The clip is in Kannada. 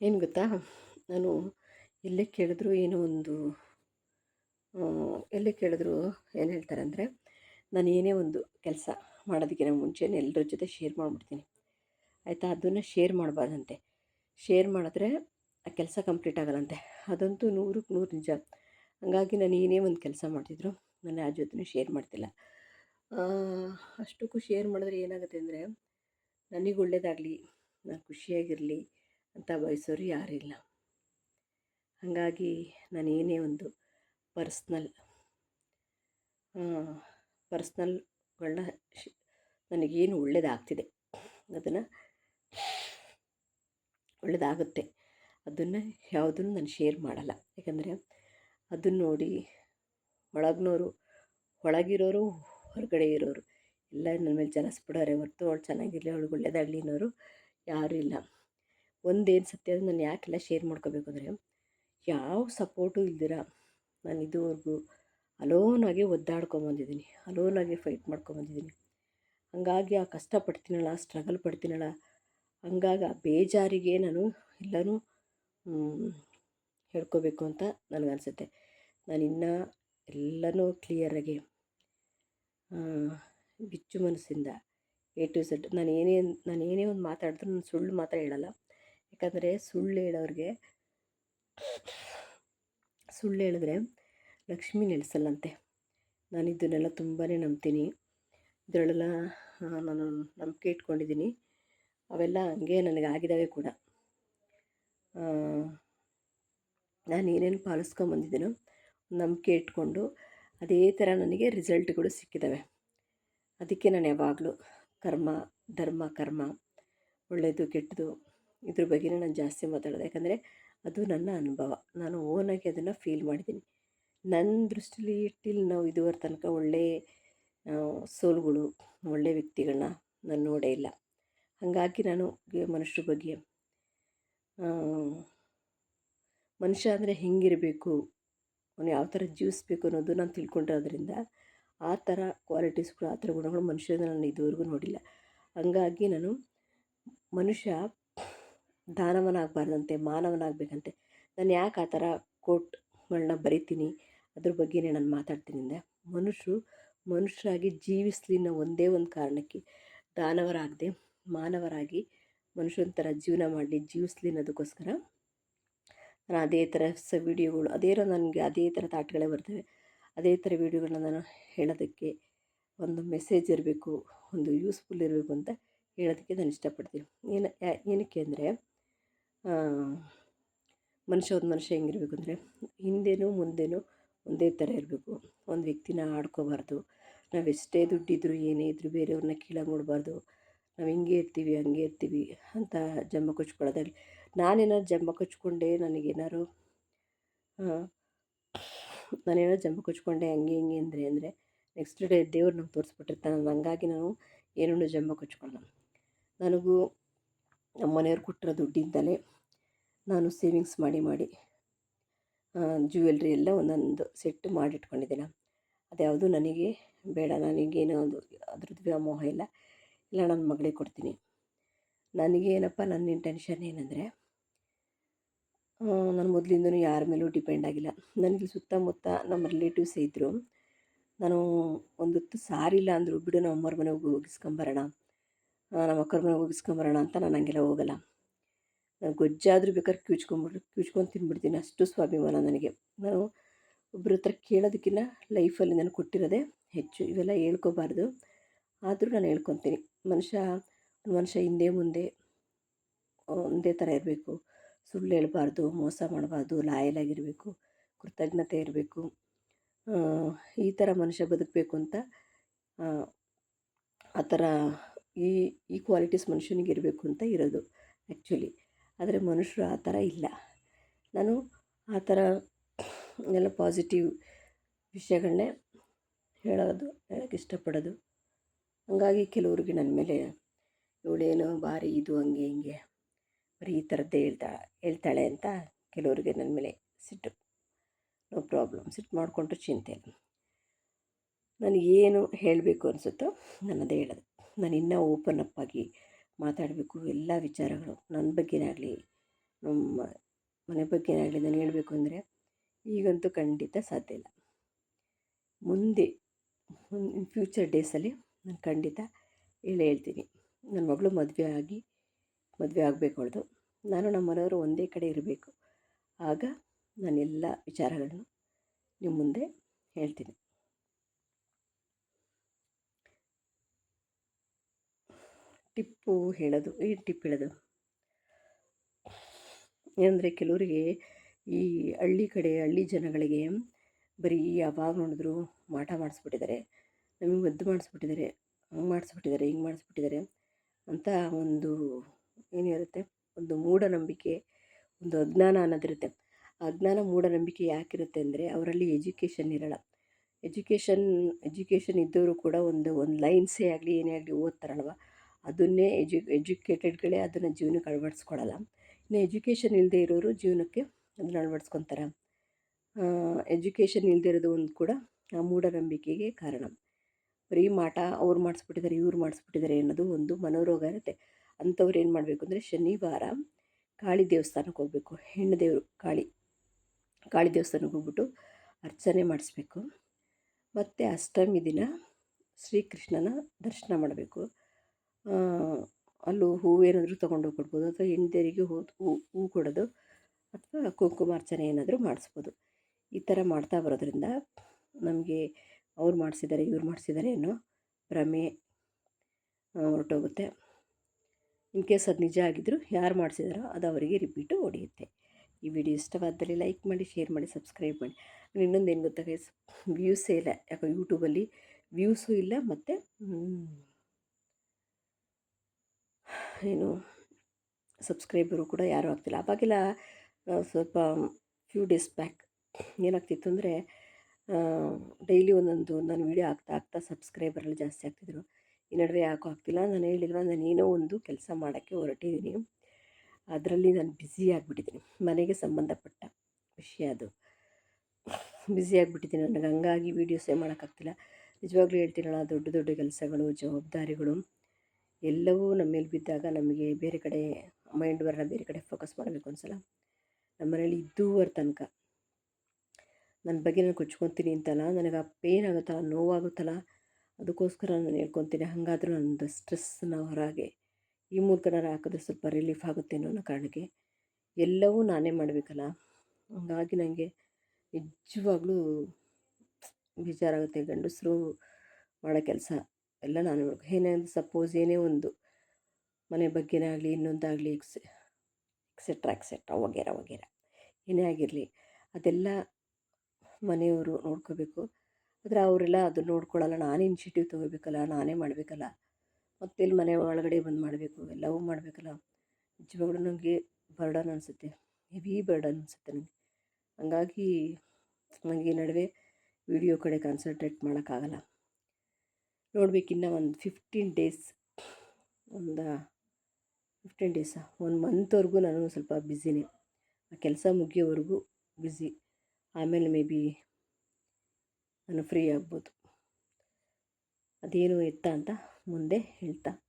ಏನು ಗೊತ್ತಾ? ನಾನು ಎಲ್ಲೇ ಕೇಳಿದ್ರು ಏನೋ ಒಂದು ಎಲ್ಲೇ ಕೇಳಿದ್ರು ಏನು ಹೇಳ್ತಾರೆ ಅಂದರೆ, ನಾನು ಏನೇ ಒಂದು ಕೆಲಸ ಮಾಡೋದಕ್ಕಿಂತ ಮುಂಚೆನೇ ಎಲ್ಲರ ಜೊತೆ ಶೇರ್ ಮಾಡಿಬಿಡ್ತೀನಿ. ಆಯಿತಾ? ಅದನ್ನು ಶೇರ್ ಮಾಡಬಾರ್ದಂತೆ. ಶೇರ್ ಮಾಡಿದ್ರೆ ಆ ಕೆಲಸ ಕಂಪ್ಲೀಟ್ ಆಗಲ್ಲಂತೆ. ಅದಂತೂ ನೂರಕ್ಕೆ ನೂರು ನಿಜ. ಹಾಗಾಗಿ ನಾನು ಏನೇ ಒಂದು ಕೆಲಸ ಮಾಡ್ತಿದ್ರು ನಾನು ಯಾರ ಜೊತೆ ಶೇರ್ ಮಾಡ್ತಿಲ್ಲ. ಅಷ್ಟಕ್ಕೂ ಶೇರ್ ಮಾಡಿದ್ರೆ ಏನಾಗುತ್ತೆ ಅಂದರೆ, ನನಗೆ ಒಳ್ಳೆಯದಾಗಲಿ ನಾನು ಖುಷಿಯಾಗಿರಲಿ ಅಂತ ಬಯಸೋರು ಯಾರಿಲ್ಲ. ಹಾಗಾಗಿ ನಾನು ಏನೇ ಒಂದು ಪರ್ಸ್ನಲ್ ಪರ್ಸ್ನಲ್ಗಳನ್ನ ನನಗೇನು ಒಳ್ಳೆಯದಾಗ್ತಿದೆ ಅದನ್ನು ಒಳ್ಳೆಯದಾಗುತ್ತೆ ಅದನ್ನು ಯಾವುದನ್ನು ನಾನು ಶೇರ್ ಮಾಡಲ್ಲ. ಯಾಕಂದರೆ ಅದನ್ನು ನೋಡಿ ಒಳಗ್ನೋರು, ಒಳಗಿರೋರು ಹೊರಗಡೆ ಇರೋರು. ಎಲ್ಲ ನನ್ನ ಮೇಲೆ ಜಲಸ್ಬಿಡೋರೆ ಹೊರ್ತು ಅವಳು ಚೆನ್ನಾಗಿರಲಿ, ಅವಳಿಗೆ ಒಳ್ಳೇದಾಗಲಿ ಅನ್ನೋರು ಯಾರೂ ಇಲ್ಲ. ಒಂದೇನು ಸತ್ಯ ಅದು ನಾನು ಯಾಕೆಲ್ಲ ಶೇರ್ ಮಾಡ್ಕೋಬೇಕು ಅಂದರೆ ಯಾವ ಸಪೋರ್ಟು ಇಲ್ದಿರ ನಾನು ಇದುವರೆಗೂ ಅಲೋನಾಗೆ ಒದ್ದಾಡ್ಕೊಂಬಂದಿದ್ದೀನಿ ಅಲೋನಾಗೆ ಫೈಟ್ ಮಾಡ್ಕೊಂಬಂದಿದ್ದೀನಿ ಹಾಗಾಗಿ ಆ ಕಷ್ಟ ಕಷ್ಟಪಡ್ತೀನಲ್ಲ ಸ್ಟ್ರಗಲ್ ಪಡ್ತೀನಲ್ಲ, ಹಂಗಾಗಿ ಆ ಬೇಜಾರಿಗೆ ನಾನು ಎಲ್ಲನೂ ಹೇಳ್ಕೋಬೇಕು ಅಂತ ನನಗನ್ಸುತ್ತೆ ನಾನು ಇನ್ನೂ ಎಲ್ಲನೂ ಕ್ಲಿಯರಾಗಿ ಬಿಚ್ಚು ಮನಸ್ಸಿಂದ ಎ ಟು ಝೆಡ್ ನಾನು ಏನೇ ನಾನು ಏನೇ ಒಂದು ಮಾತಾಡಿದ್ರು ನಾನು ಸುಳ್ಳು ಮಾತ್ರ ಹೇಳಲ್ಲ. ಯಾಕಂದರೆ ಸುಳ್ಳು ಹೇಳೋರಿಗೆ ಸುಳ್ಳು ಹೇಳಿದ್ರೆ ಲಕ್ಷ್ಮಿ ನೆಲೆಸಲ್ಲಂತೆ. ನಾನು ಇದನ್ನೆಲ್ಲ ತುಂಬಾ ನಂಬ್ತೀನಿ. ಇದರಲ್ಲೆಲ್ಲ ನಾನು ನಂಬಿಕೆ ಇಟ್ಕೊಂಡಿದ್ದೀನಿ. ಅವೆಲ್ಲ ಹಂಗೆ ನನಗೆ ಆಗಿದ್ದಾವೆ ಕೂಡ. ನಾನು ಏನೇನು ಪಾಲಿಸ್ಕೊಂಬಂದಿದ್ದೀನೋ ನಂಬಿಕೆ ಇಟ್ಕೊಂಡು ಅದೇ ಥರ ನನಗೆ ರಿಸಲ್ಟ್ಗಳು ಸಿಕ್ಕಿದ್ದಾವೆ ಅದಕ್ಕೆ ನಾನು ಯಾವಾಗಲೂ ಕರ್ಮ, ಧರ್ಮ, ಕರ್ಮ ಒಳ್ಳೆಯದು ಕೆಟ್ಟದು ಇದ್ರ ಬಗ್ಗೆನೇ ನಾನು ಜಾಸ್ತಿ ಮಾತಾಡೋದು. ಯಾಕಂದರೆ ಅದು ನನ್ನ ಅನುಭವ. ನಾನು ಓನಾಗಿ ಅದನ್ನು ಫೀಲ್ ಮಾಡಿದ್ದೀನಿ. ನನ್ನ ದೃಷ್ಟಿಲಿ ಟಿಲ್ ನಾವು ಇದುವರೆ ತನಕ ಒಳ್ಳೆ ಸೋಲುಗಳು ಒಳ್ಳೆಯ ವ್ಯಕ್ತಿಗಳನ್ನ ನಾನು ನೋಡೇ ಇಲ್ಲ. ಹಾಗಾಗಿ ನಾನು ಮನುಷ್ಯರ ಬಗ್ಗೆ ಮನುಷ್ಯ ಅಂದರೆ ಹೆಂಗಿರಬೇಕು, ಅವನು ಯಾವ ಥರ ಜೀವಿಸ್ಬೇಕು ಅನ್ನೋದು ನಾನು ತಿಳ್ಕೊಂಡಿರೋದ್ರಿಂದ ಆ ಥರ ಕ್ವಾಲಿಟೀಸ್ಗಳು ಆ ಥರ ಗುಣಗಳು ಮನುಷ್ಯರಿಂದ ನಾನು ಇದುವರೆಗೂ ನೋಡಿಲ್ಲ. ಹಂಗಾಗಿ ನಾನು ಮನುಷ್ಯ ದಾನವನಾಗಬಾರ್ದಂತೆ, ಮಾನವನಾಗಬೇಕಂತೆ. ನಾನು ಯಾಕೆ ಆ ಥರ ಕೋಟ್ಗಳನ್ನ ಬರಿತೀನಿ? ಅದ್ರ ಬಗ್ಗೆನೇ ನಾನು ಮಾತಾಡ್ತೀನಿ ಅಂದರೆ ಮನುಷ್ಯರು ಮನುಷ್ಯರಾಗಿ ಜೀವಿಸಲಿ ಅನ್ನೋ ಒಂದೇ ಒಂದು ಕಾರಣಕ್ಕೆ ದಾನವರಾಗದೆ, ಮಾನವರಾಗಿ ಮನುಷ್ಯನ ಥರ ಜೀವನ ಮಾಡಲಿ ಜೀವಿಸಲಿ ಅನ್ನೋದಕ್ಕೋಸ್ಕರ ನಾನು ಅದೇ ಥರ ಸ ವೀಡಿಯೋಗಳು, ಅದೇ ನನಗೆ ಅದೇ ಥರ ತಾಟ್ಗಳೇ ಬರ್ತವೆ. ಅದೇ ಥರ ವೀಡಿಯೋಗಳನ್ನ ನಾನು ಹೇಳೋದಕ್ಕೆ ಒಂದು ಮೆಸೇಜ್ ಇರಬೇಕು, ಒಂದು ಯೂಸ್ಫುಲ್ ಇರಬೇಕು ಅಂತ ಹೇಳೋದಕ್ಕೆ ನಾನು ಇಷ್ಟಪಡ್ತೀನಿ. ಏನು ಏನಕ್ಕೆ ಅಂದರೆ ಮನುಷ್ಯ ಒಂದು ಮನುಷ್ಯ ಹೆಂಗಿರಬೇಕು ಅಂದರೆ ಹಿಂದೆನೂ ಮುಂದೆನೂ ಒಂದೇ ಥರ ಇರಬೇಕು. ಒಂದು ವ್ಯಕ್ತಿನ ಆಡ್ಕೋಬಾರ್ದು. ನಾವು ಎಷ್ಟೇ ದುಡ್ಡಿದ್ರು ಏನೇ ಇದ್ದರೂ ಬೇರೆಯವ್ರನ್ನ ಕೀಳಾಗಿ ನೋಡಬಾರ್ದು ನಾವು ಹಿಂಗೆ ಇರ್ತೀವಿ, ಹಂಗೆ ಇರ್ತೀವಿ ಅಂತ ಜಂಬ ಕೊಚ್ಕೊಳ್ಳೋದಾಗಲಿ. ನಾನೇನಾದ್ರು ಜಂಬ ಕೊಚ್ಕೊಂಡೆ ನನಗೇನಾದ್ರು ನಾನೇನಾದ್ರು ಜಮ್ಮ ಕೊಚ್ಕೊಂಡೆ ಹಂಗೆ ಹಿಂಗೆ ಅಂದರೆ ಅಂದರೆ ನೆಕ್ಸ್ಟ್ ಡೇ ದೇವ್ರು ನಮ್ಗೆ ತೋರಿಸ್ಬಿಟ್ಟಿರ್ತಾನೆ. ಹಂಗಾಗಿ ನಾನು ಏನೂ ಜಂಬ ಕೊಚ್ಕೊಳ್ಳಲ್ಲ ನನಗೂ ನಮ್ಮ ಮನೆಯವ್ರು ಕೊಟ್ಟಿರೋ ದುಡ್ಡಿಂದಲೇ ನಾನು ಸೇವಿಂಗ್ಸ್ ಮಾಡಿ ಮಾಡಿ ಜ್ಯುವೆಲ್ರಿ ಎಲ್ಲ ಒಂದೊಂದು ಸೆಟ್ ಮಾಡಿಟ್ಕೊಂಡಿದ್ದೀನಿ. ಅದ್ಯಾವುದು ನನಗೆ ಬೇಡ ನನಗೇನೋ ಅದ್ರದ್ದು ವ್ಯಾಮೋಹ ಇಲ್ಲ. ಇಲ್ಲ, ನನ್ನ ಮಗಳಿಗೆ ಕೊಡ್ತೀನಿ. ನನಗೇನಪ್ಪ ನನ್ನ ಇಂಟೆನ್ಷನ್ ಏನಂದರೆ ನಾನು ಮೊದಲಿಂದನೂ ಯಾರ ಮೇಲೂ ಡಿಪೆಂಡ್ ಆಗಿಲ್ಲ. ನನಗೆ ಸುತ್ತಮುತ್ತ ನಮ್ಮ ರಿಲೇಟಿವ್ಸೇ ಇದ್ದರು ನಾನು ಒಂದೊತ್ತು ಸಾರಿಲ್ಲ ಅಂದರೂ ಬಿಡು, ನಮ್ಮ ಅಮ್ಮರ ಮನೆಗೆ ಹೋಗಿ ಹೋಗಿಸ್ಕೊಂಬರೋಣ ನಮ್ಮ ಅಕ್ಕರ ಮನೆಗೆ ಹೋಗಿಸ್ಕೊಂಬರೋಣ ಅಂತ ನಾನು ಹಂಗೆಲ್ಲ ಹೋಗಲ್ಲ. ನಾನು ಗೊಜ್ಜಾದರೂ ಬೇಕಾದ್ರೆ ಕ್ಯೂಚ್ಕೊಂಬಿಟ್ಟು ಕ್ಯೂಚ್ಕೊಂಡು ತಿಂದ್ಬಿಡ್ತೀನಿ ಅಷ್ಟು ಸ್ವಾಭಿಮಾನ ನನಗೆ. ನಾನು ಒಬ್ಬರ ಹತ್ರ ಕೇಳೋದಕ್ಕಿಂತ ಲೈಫಲ್ಲಿ ನಾನು ಕೊಟ್ಟಿರೋದೇ ಹೆಚ್ಚು. ಇವೆಲ್ಲ ಹೇಳ್ಕೋಬಾರ್ದು. ಆದರೂ ನಾನು ಹೇಳ್ಕೊತೀನಿ. ಮನುಷ್ಯ ಮನುಷ್ಯ ಹಿಂದೆ ಮುಂದೆ ಒಂದೇ ಥರ ಇರಬೇಕು. ಸುಳ್ಳು ಹೇಳಬಾರ್ದು, ಮೋಸ ಮಾಡಬಾರ್ದು, ಲಾಯಲಾಗಿರಬೇಕು, ಕೃತಜ್ಞತೆ ಇರಬೇಕು. ಈ ಥರ ಮನುಷ್ಯ ಬದುಕಬೇಕು ಅಂತ, ಆ ಥರ ಈ ಈ ಕ್ವಾಲಿಟೀಸ್ ಮನುಷ್ಯನಿಗೆ ಇರಬೇಕು ಅಂತ ಇರೋದು ಆ್ಯಕ್ಚುಲಿ ಆದರೆ ಮನುಷ್ಯರು ಆ ಥರ ಇಲ್ಲ. ನಾನು ಆ ಥರ ಎಲ್ಲ ಪಾಸಿಟಿವ್ ವಿಷಯಗಳನ್ನೇ ಹೇಳೋದು ಹೇಳೋಕ್ಕೆ ಇಷ್ಟಪಡೋದು. ಹಂಗಾಗಿ ಕೆಲವ್ರಿಗೆ ನನ್ನ ಮೇಲೆ ಇವಳೇನು ಭಾರಿ ಇದು ಹಂಗೆ ಹಿಂಗೆ ಬರೀ ಈ ಥರದ್ದೇ ಹೇಳ್ತಾ ಹೇಳ್ತಾಳೆ ಅಂತ ಕೆಲವ್ರಿಗೆ ನನ್ನ ಮೇಲೆ ಸಿಟ್ಟು. ನೋ ಪ್ರಾಬ್ಲಮ್ ಸಿಟ್ಟು ಮಾಡಿಕೊಂಡ್ರು ಚಿಂತೆ ನನಗೇನು ಹೇಳಬೇಕು ಅನಿಸುತ್ತೋ ನಾನು ಅದೇ ಹೇಳೋದು. ನಾನು ಇನ್ನೂ ಓಪನ್ ಅಪ್ ಆಗಿ ಮಾತಾಡಬೇಕು, ಎಲ್ಲ ವಿಚಾರಗಳು ನನ್ನ ಬಗ್ಗೆನೇ ಆಗಲಿ, ನಮ್ಮ ಮನೆ ಬಗ್ಗೆ ಆಗಲಿ ನಾನು ಹೇಳಬೇಕು ಅಂದರೆ ಈಗಂತೂ ಖಂಡಿತ ಸಾಧ್ಯ ಇಲ್ಲ. ಮುಂದೆ ಇನ್ ಫ್ಯೂಚರ್ ಡೇಸಲ್ಲಿ ನಾನು ಖಂಡಿತ ಹೇಳೇ ಹೇಳ್ತೀನಿ. ನನ್ನ ಮಗಳು ಮದುವೆ ಆಗಿ, ಮದುವೆ ಆಗಬೇಕು ಅವಳದು. ನಾನು ನಮ್ಮ ಮನೆಯವರು ಒಂದೇ ಕಡೆ ಇರಬೇಕು. ಆಗ ನಾನೆಲ್ಲ ವಿಚಾರಗಳನ್ನು ನಿಮ್ಮ ಮುಂದೆ ಹೇಳ್ತೀನಿ. ಟಿಪ್ಪು ಹೇಳೋದು, ಈ ಟಿಪ್ ಹೇಳೋದು. ಏನಂದರೆ ಕೆಲವರಿಗೆ ಈ ಹಳ್ಳಿ ಕಡೆ, ಹಳ್ಳಿ ಜನಗಳಿಗೆ ಬರೀ ಯಾವಾಗ ನೋಡಿದ್ರು ಮಾಟ ಮಾಡಿಸ್ಬಿಟ್ಟಿದ್ದಾರೆ, ನಮಗೆ ಒದ್ದು ಮಾಡಿಸ್ಬಿಟ್ಟಿದ್ದಾರೆ, ಹಂಗೆ ಮಾಡಿಸ್ಬಿಟ್ಟಿದ್ದಾರೆ, ಹಿಂಗೆ ಮಾಡಿಸ್ಬಿಟ್ಟಿದ್ದಾರೆ ಅಂತ ಒಂದು ಏನಿರುತ್ತೆ ಒಂದು ಮೂಢನಂಬಿಕೆ, ಒಂದು ಅಜ್ಞಾನ ಅನ್ನೋದಿರುತ್ತೆ. ಅಜ್ಞಾನ ಮೂಢನಂಬಿಕೆ ಯಾಕಿರುತ್ತೆ ಅಂದರೆ ಅವರಲ್ಲಿ ಎಜುಕೇಷನ್ ಇರೋಲ್ಲ. ಎಜುಕೇಷನ್ ಎಜುಕೇಷನ್ ಇದ್ದವರು ಕೂಡ ಒಂದು ಒಂದು ಲೈನ್ಸೇ ಆಗಲಿ, ಏನೇ ಆಗಲಿ ಓದ್ತಾರಲ್ವ? ಅದನ್ನೇ ಎಜು, ಎಜುಕೇಟೆಡ್ಗಳೇ ಅದನ್ನು ಜೀವನಕ್ಕೆ ಅಳವಡಿಸ್ಕೊಳ್ಳಲ್ಲ ಇನ್ನು ಎಜುಕೇಷನ್ ಇಲ್ಲದೆ ಇರೋರು ಜೀವನಕ್ಕೆ ಅದನ್ನು ಅಳವಡಿಸ್ಕೊತಾರೆ. ಎಜುಕೇಷನ್ ಇಲ್ಲದೆ ಇರೋದು ಒಂದು ಕೂಡ ಆ ಮೂಢನಂಬಿಕೆಗೆ ಕಾರಣ. ಬರೀ ಮಾಟ ಅವ್ರು ಮಾಡಿಸ್ಬಿಟ್ಟಿದ್ದಾರೆ, ಇವ್ರು ಮಾಡಿಸ್ಬಿಟ್ಟಿದ್ದಾರೆ ಅನ್ನೋದು ಒಂದು ಮನೋರೋಗ ಇರುತ್ತೆ. ಅಂಥವ್ರು ಏನು ಮಾಡಬೇಕು ಅಂದರೆ ಶನಿವಾರ ಕಾಳಿ ದೇವಸ್ಥಾನಕ್ಕೆ ಹೋಗಬೇಕು. ಹೆಣ್ಣು ದೇವರು ಕಾಳಿ ಕಾಳಿ ದೇವಸ್ಥಾನಕ್ಕೆ ಹೋಗ್ಬಿಟ್ಟು ಅರ್ಚನೆ ಮಾಡಿಸ್ಬೇಕು. ಮತ್ತು ಅಷ್ಟಮಿ ದಿನ ಶ್ರೀಕೃಷ್ಣನ ದರ್ಶನ ಮಾಡಬೇಕು. ಅಲ್ಲೂ ಹೂವೇನಾದರೂ ತೊಗೊಂಡೋಗಿ ಕೊಡ್ಬೋದು ಅಥವಾ ಹೆಂಡತಿಯರಿಗೆ ಹೂ ಹೂ ಕೊಡೋದು ಅಥವಾ ಕುಂಕುಮಾರ್ಚನೆ ಏನಾದರೂ ಮಾಡಿಸ್ಬೋದು. ಈ ಥರ ಮಾಡ್ತಾ ಬರೋದ್ರಿಂದ ನಮಗೆ ಅವ್ರು ಮಾಡಿಸಿದ್ದಾರೆ, ಇವ್ರು ಮಾಡಿಸಿದ್ದಾರೆ ಅನ್ನೋ ಭ್ರಮೆ ಹೊರಟೋಗುತ್ತೆ. ಇನ್ ಕೇಸ್ ಅದು ನಿಜ ಆಗಿದ್ದರೂ ಯಾರು ಮಾಡಿಸಿದಾರೋ ಅದು ಅವರಿಗೆ ರಿಪೀಟು ಹೊಡೆಯುತ್ತೆ. ಈ ವಿಡಿಯೋ ಇಷ್ಟವಾದಲ್ಲಿ ಲೈಕ್ ಮಾಡಿ, ಶೇರ್ ಮಾಡಿ, ಸಬ್ಸ್ಕ್ರೈಬ್ ಮಾಡಿ. ಇನ್ನೊಂದು ಏನು ಗೊತ್ತಾ ವ್ಯೂಸೇ ಇಲ್ಲ. ಯಾಕೋ ಯೂಟ್ಯೂಬಲ್ಲಿ ವ್ಯೂಸು ಇಲ್ಲ ಮತ್ತು ಏನು ಸಬ್ಸ್ಕ್ರೈಬರು ಕೂಡ ಯಾರೂ ಆಗ್ತಿಲ್ಲ. ಅವಾಗೆಲ್ಲ ಸ್ವಲ್ಪ ಫ್ಯೂ ಡೇಸ್ ಬ್ಯಾಕ್ ಏನಾಗ್ತಿತ್ತು ಅಂದರೆ ಡೈಲಿ ಒಂದೊಂದು ನಾನು ವೀಡಿಯೋ ಆಗ್ತಾ ಆಗ್ತಾ ಸಬ್ಸ್ಕ್ರೈಬರಲ್ಲಿ ಜಾಸ್ತಿ ಆಗ್ತಿದ್ರು. ಈ ನಡುವೆ ಯಾಕೋ ಆಗ್ತಿಲ್ಲ. ನಾನು ಹೇಳಿಲ್ವ, ನಾನು ಏನೋ ಒಂದು ಕೆಲಸ ಮಾಡೋಕ್ಕೆ ಹೊರಟಿದ್ದೀನಿ ಅದರಲ್ಲಿ ನಾನು ಬ್ಯುಸಿ ಆಗಿಬಿಟ್ಟಿದ್ದೀನಿ. ಮನೆಗೆ ಸಂಬಂಧಪಟ್ಟ ವಿಷಯ ಅದು. ಬ್ಯುಸಿ ಆಗಿಬಿಟ್ಟಿದ್ದೀನಿ. ನನಗೆ ಹಂಗಾಗಿ ವೀಡಿಯೋಸೇ ಮಾಡೋಕ್ಕಾಗ್ತಿಲ್ಲ. ನಿಜವಾಗ್ಲೂ ಹೇಳ್ತೀನಲ್ಲ, ದೊಡ್ಡ ದೊಡ್ಡ ಕೆಲಸಗಳು, ಜವಾಬ್ದಾರಿಗಳು. ಎಲ್ಲವೂ ನಮ್ಮ ಮೇಲೆ ಬಿದ್ದಾಗ ನಮಗೆ ಬೇರೆ ಕಡೆ ಮೈಂಡ್ ವರ್ನ ಬೇರೆ ಕಡೆ ಫೋಕಸ್ ಮಾಡಬೇಕು ಒಂದ್ಸಲ. ನಮ್ಮ ಮನೇಲಿ ಇದ್ದೂವರ ತನಕ. ನನ್ನ ಬಗ್ಗೆ ನಾನು ಕೊಚ್ಕೊತೀನಿ ಅಂತಲ್ಲ, ನನಗೆ ಆ ಪೇನ್ ಆಗುತ್ತಲ್ಲ, ನೋವಾಗುತ್ತಲ್ಲ, ಅದಕ್ಕೋಸ್ಕರ ನಾನು ಹೇಳ್ಕೊತೀನಿ. ಹಾಗಾದರೂ ನನ್ನದು ಸ್ಟ್ರೆಸ್ನ ಹೊರಗೆ ಈ ಮೂಲಕ ನಾನು ಹಾಕಿದ್ರೆ ಸ್ವಲ್ಪ ರಿಲೀಫ್ ಆಗುತ್ತೆ ಅನ್ನೋ ಕಾರಣಕ್ಕೆ ಎಲ್ಲವೂ ನಾನೇ ಮಾಡಬೇಕಲ್ಲ. ಹಾಗಾಗಿ ನನಗೆ ನಿಜವಾಗ್ಲೂ ಬೇಜಾರಾಗುತ್ತೆ ಗಂಡಸರು ಮಾಡೋ ಕೆಲಸ. ಎಲ್ಲ ನಾನು ಏನೇ ಸಪೋಸ್ ಏನೇ ಒಂದು ಮನೆ ಬಗ್ಗೆನೇ ಆಗಲಿ, ಇನ್ನೊಂದಾಗಲಿ ಎಕ್ಸ್ ಎಕ್ಸೆಟ್ರಾ ಎಕ್ಸೆಟ್ರಾ ವಗೇರ ವಗೇರ. ಏನೇ ಆಗಿರಲಿ, ಅದೆಲ್ಲ ಮನೆಯವರು ನೋಡ್ಕೋಬೇಕು. ಆದರೆ ಅವರೆಲ್ಲ ಅದು ನೋಡ್ಕೊಳ್ಳಲ್ಲ ನಾನೇ ಇನಿಷಿಯೇಟಿವ್ ತೊಗೋಬೇಕಲ್ಲ, ನಾನೇ ಮಾಡಬೇಕಲ್ಲ. ಮತ್ತೆ ಇಲ್ಲಿ ಮನೆ ಒಳಗಡೆ ಬಂದು ಮಾಡಬೇಕು, ಎಲ್ಲವೂ ಮಾಡಬೇಕಲ್ಲ. ನಿಜವಾಗ್ಲೂ ನನಗೆ ಬರ್ಡನ್ ಅನಿಸುತ್ತೆ. ಹೆವಿ ಬರ್ಡನ್ ಅನಿಸುತ್ತೆ ನನಗೆ ಹಂಗಾಗಿ ನನಗೆ ನಡುವೆ ವಿಡಿಯೋ ಕಡೆ ಕಾನ್ಸಂಟ್ರೇಟ್ ಮಾಡೋಕ್ಕಾಗಲ್ಲ. ನೋಡ್ಬೇಕು ಇನ್ನೂ ಒಂದು ಫಿಫ್ಟೀನ್ ಡೇಸ್ ಒಂದು ಫಿಫ್ಟೀನ್ ಡೇಸಾ ಒಂದು ಮಂತ್ವರೆಗೂ ನಾನು ಸ್ವಲ್ಪ ಬ್ಯುಸಿನೇ ಆ ಕೆಲಸ ಮುಗಿಯೋವರೆಗೂ ಬ್ಯುಸಿ ಆಮೇಲೆ ಮೇ ಬಿ ನಾನು ಫ್ರೀ ಆಗ್ಬೋದು. ಅದೇನು ಎತ್ತ ಅಂತ ಮುಂದೆ ಹೇಳ್ತಾ.